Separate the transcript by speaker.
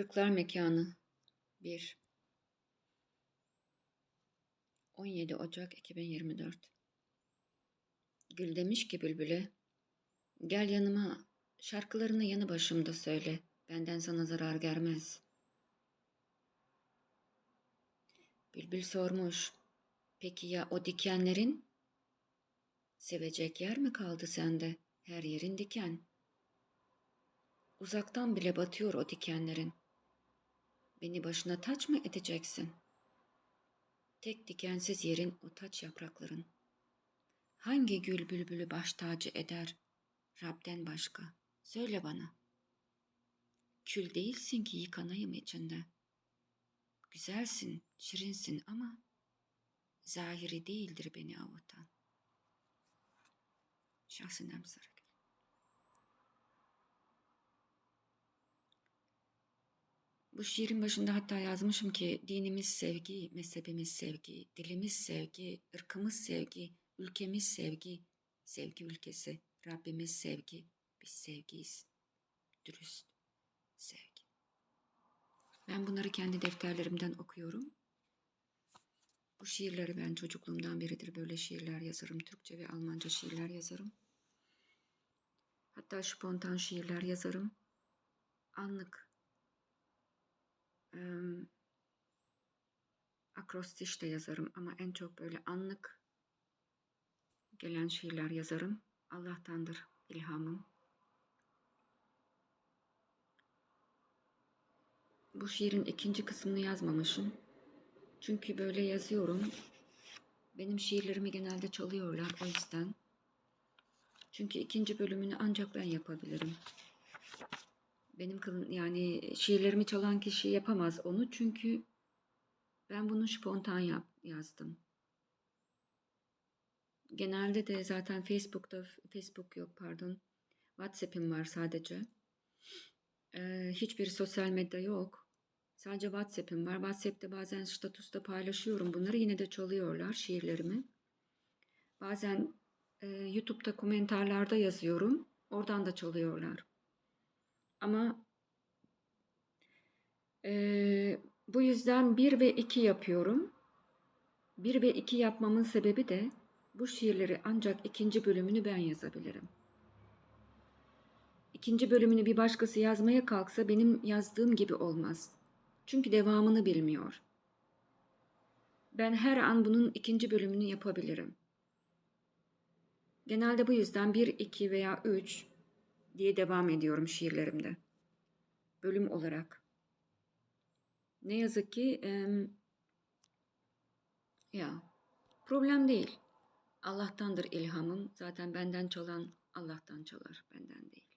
Speaker 1: Kırklar Mekanı 1 17 Ocak 2024 Gül demiş ki Bülbül'e Gel yanıma şarkılarını yanı başımda söyle. Benden sana zarar gelmez. Bülbül sormuş. Peki ya o dikenlerin? Sevecek yer mi kaldı sende? Her yerin diken. Uzaktan bile batıyor o dikenlerin. Beni başına taç mı edeceksin? Tek dikensiz yerin o taç yaprakların. Hangi gül bülbülü baş tacı eder? Rab'den başka. Söyle bana. Kül değilsin ki yıkanayım içinde. Güzelsin, şirinsin ama zahiri değildir beni avutan. Şahsinem Sarıgül. Bu şiirin başında hatta yazmışım ki dinimiz sevgi, mezhebimiz sevgi, dilimiz sevgi, ırkımız sevgi, ülkemiz sevgi, sevgi ülkesi, Rabbimiz sevgi, biz sevgiyiz. Dürüst sevgi. Ben bunları kendi defterlerimden okuyorum. Bu şiirleri ben çocukluğumdan beridir böyle şiirler yazarım. Türkçe ve Almanca şiirler yazarım. Hatta spontan şiirler yazarım. Anlık. Akrostiş de yazarım ama en çok böyle anlık gelen şiirler yazarım. Allah'tandır ilhamım. Bu şiirin ikinci kısmını yazmamışım. Çünkü böyle yazıyorum. Benim şiirlerimi genelde çalıyorlar o yüzden. Çünkü ikinci bölümünü ancak ben yapabilirim. Benim kılın yani şiirlerimi çalan kişi yapamaz onu çünkü ben bunu spontan yap, yazdım. Genelde de zaten Facebook'ta Facebook yok pardon. WhatsApp'im var sadece. Ee, hiçbir sosyal medya yok. Sadece WhatsApp'im var. WhatsApp'ta bazen statusta paylaşıyorum bunları. Yine de çalıyorlar şiirlerimi. Bazen e, YouTube'da komentarlarda yazıyorum. Oradan da çalıyorlar. Ama e, bu yüzden 1 ve 2 yapıyorum. 1 ve 2 yapmamın sebebi de bu şiirleri ancak ikinci bölümünü ben yazabilirim. İkinci bölümünü bir başkası yazmaya kalksa benim yazdığım gibi olmaz. Çünkü devamını bilmiyor. Ben her an bunun ikinci bölümünü yapabilirim. Genelde bu yüzden 1, 2 veya 3 diye devam ediyorum şiirlerimde. Bölüm olarak. Ne yazık ki em, ya problem değil. Allah'tandır ilhamım. Zaten benden çalan Allah'tan çalar, benden değil.